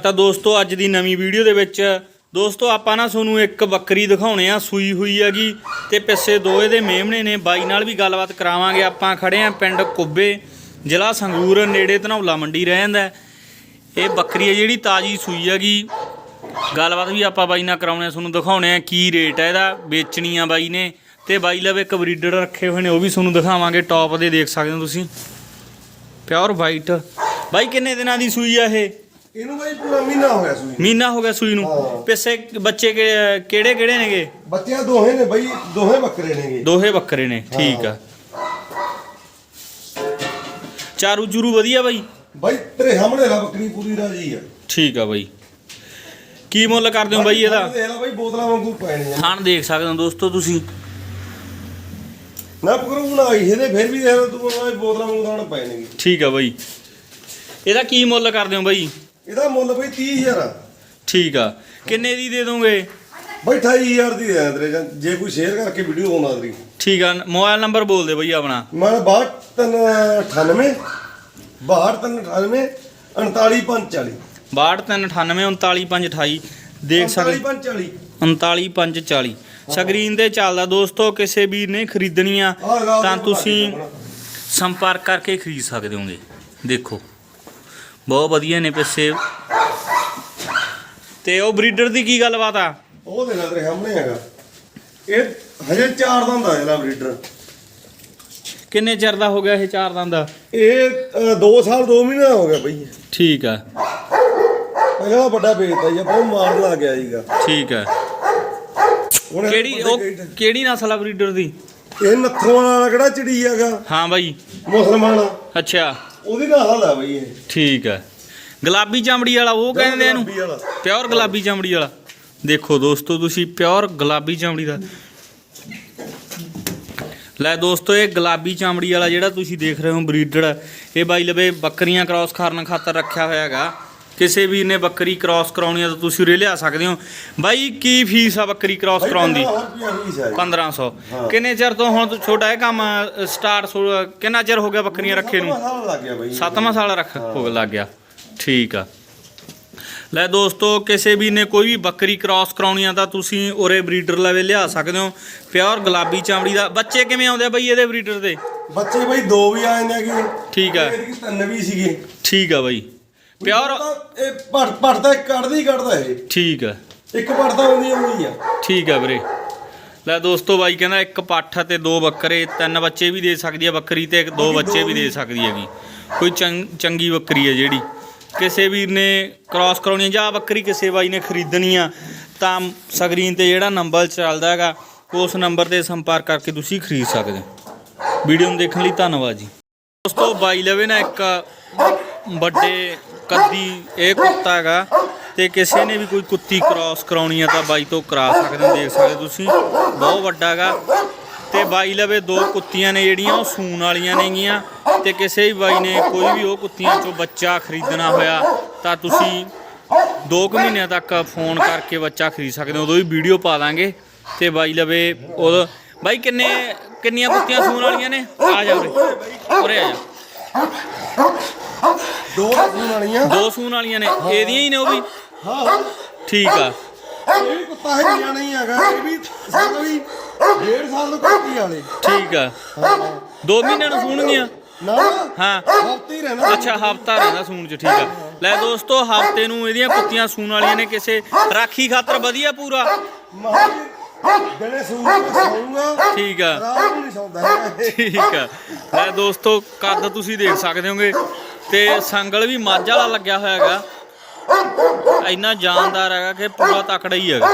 ਤਾਂ ਦੋਸਤੋ, ਅੱਜ ਦੀ ਨਵੀਂ ਵੀਡੀਓ ਦੇ ਵਿੱਚ ਦੋਸਤੋ, ਆਪਾਂ ਨਾ ਤੁਹਾਨੂੰ ਇੱਕ ਬੱਕਰੀ ਦਿਖਾਉਣੇ ਆ, ਸੂਈ ਹੋਈ ਹੈਗੀ ਤੇ ਪਿੱਛੇ ਦੋ ਦੇ ਮੇਮਣੇ ਨੇ, ਬਾਈ ਨਾਲ ਵੀ ਗੱਲਬਾਤ ਕਰਾਵਾਂਗੇ। ਆਪਾਂ ਖੜੇ ਆ ਪਿੰਡ ਕੁੱਬੇ, ਜ਼ਿਲ੍ਹਾ ਸੰਗਰੂਰ, ਨੇੜੇ ਧਨੌਲਾ ਮੰਡੀ ਰਹਿ ਜਾਂਦਾ ਇਹ ਬੱਕਰੀ ਹੈ ਜਿਹੜੀ ਤਾਜੀ ਸੂਈ ਹੈਗੀ। ਗੱਲਬਾਤ ਵੀ ਆਪਾਂ ਬਾਈ ਨਾਲ ਕਰਾਉਣੇ ਆ, ਤੁਹਾਨੂੰ ਦਿਖਾਉਣੇ ਆ ਕੀ ਰੇਟ ਹੈ ਇਹਦਾ। ਵੇਚਣੀ ਆ ਬਾਈ ਨੇ ਤੇ ਬਾਈ ਲਵੇ ਇੱਕ ਬਰੀਡਰ ਰੱਖੇ ਹੋਏ ਨੇ, ਉਹ ਵੀ ਤੁਹਾਨੂੰ ਦਿਖਾਵਾਂਗੇ ਟੌਪ ਦੇ ਦੇਖ ਸਕਦੇ ਹੋ ਤੁਸੀਂ। ਪਿਓਰ ਵਾਈਟ ਬਾਈ, ਕਿੰਨੇ ਦਿਨਾਂ ਦੀ ਸੂਈ ਆ ਇਹ? ਇਹਨੂੰ ਬਾਈ ਪੂਰਾ ਮਹੀਨਾ ਹੋ ਗਿਆ ਸੂਈ ਮਹੀਨਾ ਹੋ ਗਿਆ ਸੂਈ ਨੂੰ। ਪਿੱਛੇ ਬੱਚੇ ਕਿਹੜੇ ਕਿਹੜੇ ਨੇਗੇ? ਬੱਚਿਆਂ ਦੋਹੇ ਨੇ ਬਾਈ ਦੋਹੇ ਬੱਕਰੇ ਨੇਗੇ। ਦੋਹੇ ਬੱਕਰੇ ਨੇ ਠੀਕ ਆ। ਚਾਰੂ ਚੂਰੂ ਵਧੀਆ ਬਾਈ? ਬਾਈ ਤੇਰੇ ਸਾਹਮਣੇ ਲਾ ਬੱਕਰੀ ਪੂਰੀ ਰਾਜੀ ਆ। ਠੀਕ ਆ ਬਾਈ। ਕੀ ਮੁੱਲ ਕਰਦੇ ਹੋ ਬਾਈ ਇਹਦਾ? ਦੇਖ ਲੈ ਬਾਈ ਬੋਤਲਾਂ ਵਾਂਗੂ ਪੈਣੀ ਆ ਥਾਣ ਦੇਖ ਸਕਦੇ ਹੋ ਦੋਸਤੋ ਤੁਸੀਂ। ਨਾ ਪਕਰੂ ਬਣਾਈ ਇਹਦੇ ਫਿਰ ਵੀ ਦੇਖ ਲੈ ਤੂੰ ਬੋਤਲਾਂ ਵਾਂਗੂ ਥਾਣ ਪੈਣਗੇ। ਠੀਕ ਆ ਬਾਈ। ਇਹਦਾ ਕੀ ਮੁੱਲ ਕਰਦੇ ਹੋ ਬਾਈ? ਇਹਦਾ ਮੁੱਲ ਬਾਈ 30000 ਆ। ਠੀਕ ਆ। ਕਿੰਨੇ ਦੀ ਦੇ ਦੋਗੇ? ਬਾਈ 28000 ਦੀ ਦੇ ਤੇਰੇ ਜਾਂ- ਜੇ ਕੋਈ ਸ਼ੇਅਰ ਕਰਕੇ ਵੀਡੀਓ ਪਾਉਂਦਾ ਤੇਰੀ। ਠੀਕ ਆ। ਮੋਬਾਈਲ ਨੰਬਰ ਬੋਲ ਦੇ ਬਾਈ ਆਪਣਾ। ਮੈਂ 6298 6298 49540 6298 ਦੇਖ ਸਕਦੇ 49540 39540 ਸਕਰੀਨ ਤੇ ਚੱਲਦਾ। ਦੋਸਤੋ ਕਿਸੇ ਵੀਰ ਨੇ ਖਰੀਦਣੀ ਆ ਤਾਂ ਤੁਸੀਂ। ਸੰਪਰਕ ਕਰਕੇ ਖਰੀਦ ਸਕਦੇ ਹੋਗੇ। ਦੇਖੋ। ਬਹੁਤ ਵਧੀਆ ਨੇ ਪਿੱਛੇ। ਤੇ ਉਹ ਬਰੀਡਰ ਦੀ ਕੀ ਗੱਲਬਾਤ ਆ? ਉਹ ਦੇ ਨਾਲ ਤੇਰੇ ਸਾਹਮਣੇ ਹੈਗਾ। ਇਹ ਹਜੇ ਚਾਰ ਦਾ ਹੁੰਦਾ ਇਹਦਾ ਬਰੀਡਰ। ਕਿੰਨੇ ਚਿਰ ਦਾ ਹੋ ਗਿਆ ਇਹ ਚਾਰ ਦੰਦ? ਦਾ ਇਹ 2 ਸਾਲ 2 ਮਹੀਨੇ ਦਾ ਹੋ ਗਿਆ ਬਈ। ਠੀਕ ਆ। ਪਹਿਲਾਂ ਵੱਡਾ ਵੇਚਦਾ ਜੀ ਬਹੁਤ ਮਾਰਨ ਲੱਗ ਗਿਆ ਸੀਗਾ। ਠੀਕ ਆ। ਕਿਹੜੀ ਉਹ ਕਿਹੜੀ ਨਸਲ ਆ ਬਰੀਡਰ ਦੀ? ਇਹ ਨੱਥੋਂ ਵਾਲਾ ਕਿਹੜਾ ਚਿੜੀ ਹੈਗਾ? ਹਾਂ ਬਾਈ। ਮੁਸਲਮਾਨ ਅੱਛਾ। ਉਹਦੀ ਨਾਲ ਆ ਬਈ ਇਹ। ਠੀਕ ਆ। ਗੁਲਾਬੀ ਚਮੜੀ ਵਾਲਾ ਉਹ ਕਹਿੰਦੇ ਇਹਨੂੰ? ਗੁਲਾਬੀ ਵਾਲਾ। ਪਿਓਰ ਗੁਲਾਬੀ ਚਮੜੀ ਵਾਲਾ। ਦੇਖੋ ਦੋਸਤੋ ਤੁਸੀਂ ਪਿਓਰ ਗੁਲਾਬੀ ਚਮੜੀ ਦਾ ਲੈ ਦੋਸਤੋ ਇਹ ਗੁਲਾਬੀ ਚਮੜੀ ਵਾਲਾ ਜਿਹੜਾ ਤੁਸੀਂ ਦੇਖ ਰਹੇ ਹੋ ਬਰੀਡਰ ਇਹ ਬਾਈ ਲਵੇ ਬੱਕਰੀਆਂ ਕ੍ਰਾਸ ਕਰਨ ਖਾਤਰ ਰੱਖਿਆ ਹੋਇਆ ਹੈਗਾ। ਕਿਸੇ ਵੀਰ ਨੇ ਬੱਕਰੀ ਕ੍ਰਾਸ ਕਰਾਉਣੀ ਆ ਤਾਂ ਤੁਸੀਂ ਉਰੇ ਲਿਆ ਸਕਦੇ ਹੋ। ਬਾਈ ਕੀ ਫੀਸ ਆ ਬੱਕਰੀ ਕ੍ਰਾਸ ਕਰਾਉਣ ਦੀ? 1500 ਹਾਂ। ਕਿੰਨੇ ਚਿਰ ਤੋਂ ਹੁਣ ਛੋਟਾ ਇਹ ਕੰਮ ਸਟਾਰਟ ਕਿੰਨਾ ਚਿਰ ਹੋ ਗਿਆ ਬੱਕਰੀਆਂ ਰੱਖੇ ਨੂੰ? ਸਾਲ ਲੱਗ ਗਿਆ ਬਈ। ਸੱਤਵਾਂ ਸਾਲ ਰੱਖ ਹੋ। ਲੱਗ ਗਿਆ। ਠੀਕ ਆ। ਲੈ ਦੋਸਤੋ ਕਿਸੇ ਵੀ ਨੇ ਕੋਈ ਵੀ ਬੱਕਰੀ ਕ੍ਰਾਸ ਕਰਾਉਣੀ ਆ ਤਾਂ ਤੁਸੀਂ ਉਰੇ ਬਰੀਡਰ ਲੈਵੇ ਲਿਆ ਸਕਦੇ ਹੋ। ਪਿਓਰ ਗੁਲਾਬੀ ਚਾਮੜੀ ਦਾ। ਬੱਚੇ ਕਿਵੇਂ ਆਉਂਦੇ ਆ ਬਈ ਇਹਦੇ ਬਰੀਡਰ ਦੇ? ਬੱਚੇ ਬਈ ਦੋ ਵੀ ਆਏ ਨੇ ਕਿ ਠੀਕ ਆ। ਤਿੰਨ ਵੀ ਸੀਗੇ। ਠੀਕ ਆ ਬਈ। ਪਿਓਰ ਇਹ ਪੜ ਪੜਦਾ ਕੱਢਦਾ ਹੀ ਕੱਢਦਾ ਇਹ। ਠੀਕ ਆ ਇੱਕ ਪੜਦਾ ਆਉਂਦੀ ਆਉਂਦੀ ਆ। ਠੀਕ ਆ ਵੀਰੇ। ਲੈ ਦੋਸਤੋ ਬਾਈ ਕਹਿੰਦਾ ਇੱਕ ਪੱਠ ਤੇ ਦੋ ਬੱਕਰੇ ਤਿੰਨ ਬੱਚੇ ਵੀ ਦੇ ਸਕਦੀ ਆ ਬੱਕਰੀ ਤੇ ਦੋ ਬੱਚੇ ਵੀ ਦੇ ਸਕਦੀ ਹੈਗੀ। ਕੋਈ ਚੰਗ- ਬੱਕਰੀ ਹੈ ਜਿਹੜੀ। ਕਿਸੇ ਵੀਰ ਨੇ ਕ੍ਰਾਸ ਕਰਾਉਣੀ ਆ ਜਾਂ ਬੱਕਰੀ ਕਿਸੇ ਬਾਈ ਨੇ ਖਰੀਦਣੀ ਆ ਤਾਂ ਸਕਰੀਨ ਤੇ ਜਿਹੜਾ ਨੰਬਰ ਚੱਲਦਾ ਹੈਗਾ ਉਸ ਨੰਬਰ ਤੇ ਸੰਪਰਕ ਕਰਕੇ ਤੁਸੀਂ ਖਰੀਦ ਸਕਦੇ ਹੋ। ਵੀਡੀਓ ਨੂੰ ਦੇਖਣ ਲਈ ਧੰਨਵਾਦ ਜੀ। ਦੋਸਤੋ ਬਾਈ ਲਵੇ ਨਾ ਇੱਕ ਵੱਡੇ ਕੱਦੀ, ਇਹ ਕੁੱਤਾ ਹੈਗਾ ਤੇ ਕਿਸੇ ਨੇ ਵੀ ਕੋਈ ਕੁੱਤੀ ਕ੍ਰਾਸ ਕਰਾਉਣੀ ਆ ਤਾਂ ਬਾਈ ਤੋਂ ਕਰਾ ਸਕਦੇ ਹੋ, ਦੇਖ ਸਕਦੇ ਤੁਸੀਂ। ਬਹੁਤ ਵੱਡਾ ਹੈਗਾ ਤੇ ਬਾਈ ਲਵੇ ਦੋ ਕੁੱਤੀਆਂ ਨੇ ਜਿਹੜੀਆਂ, ਉਹ ਸੂਣ ਵਾਲੀਆਂ ਨੇਗੀਆਂ ਤੇ ਕਿਸੇ ਵੀ ਬਾਈ ਨੇ ਕੋਈ ਵੀ ਉਹ ਕੁੱਤੀਆਂ ਚੋਂ ਬੱਚਾ ਖਰੀਦਣਾ ਹੋਇਆ ਤਾਂ ਤੁਸੀਂ 2 ਕੁ ਮਹੀਨਿਆਂ ਤੱਕ ਫੋਨ ਕਰਕੇ ਬੱਚਾ ਖਰੀਦ ਸਕਦੇ ਹੋ, ਉਦੋਂ ਵੀ ਵੀਡੀਓ ਪਾ ਦਾਂਗੇ ਤੇ ਬਾਈ ਲਵੇ ਉਹ ਬਾਈ ਕਿੰਨੇ, ਕਿੰਨੀਆਂ ਕੁੱਤੀਆਂ ਸੂਣ ਵਾਲੀਆਂ ਨੇ? ਆ ਜਾ ਉਰੇ। ਉਰੇ ਆ ਜਾ। ਦੋ ਸੂਣ ਵਾਲੀਆਂ। ਦੋ ਸੂਣ ਵਾਲੀਆਂ ਨੇ। ਇਹਦੀਆਂ ਹੀ ਨੇ ਉਹ ਵੀ? ਹਾਂ। ਠੀਕ ਆ। ਇਹ ਵੀ ਕੁੱਤਾ ਹੈ ਨਹੀਂ ਹੈਗਾ। ਇਹ ਵੀ ਸਾਡਾ ਵੀ ਡੇਢ ਸਾਲ ਤੋਂ ਕੁੱਤੀ ਵਾਲੇ। ਠੀਕ ਆ। ਦੋ ਮਹੀਨਿਆਂ ਨੂੰ ਸੂਣਗੀਆਂ ਨਾ। ਹਾਂ। ਹਫ਼ਤੇ ਹੀ ਰਹਿਣਾ। ਅੱਛਾ ਹਫਤਾ ਰਹਿੰਦਾ ਸੂਣ ਚ ਠੀਕ ਆ। ਲੈ ਦੋਸਤੋ ਹਫ਼ਤੇ ਨੂੰ ਇਹਦੀਆਂ ਕੁੱਤੀਆਂ ਸੂਣ ਵਾਲੀਆਂ ਨੇ ਕਿਸੇ ਰਾਖੀ ਖਾਤਰ ਵਧੀਆ ਪੂਰਾ। ਦਿਨੇ ਸੂਣ ਸੌਂਗਾ ਠੀਕ ਆ। ਰਾਤ ਨੂੰ ਨਹੀਂ ਸੌਂਦਾ। ਹੈਗਾ ਇਹ। ਠੀਕ ਆ। ਲੈ ਦੋਸਤੋ ਕੱਦ ਤੁਸੀਂ ਦੇਖ ਸਕਦੇ ਹੋਗੇ। ਤੇ ਸੰਗਲ ਵੀ ਮੱਝ ਵਾਲਾ ਲੱਗਿਆ ਹੋਇਆ ਹੈਗਾ। ਇੰਨਾ ਜਾਨਦਾਰ ਹੈਗਾ ਕਿ ਪੂਰਾ ਤਕੜਾ ਹੀ ਹੈਗਾ।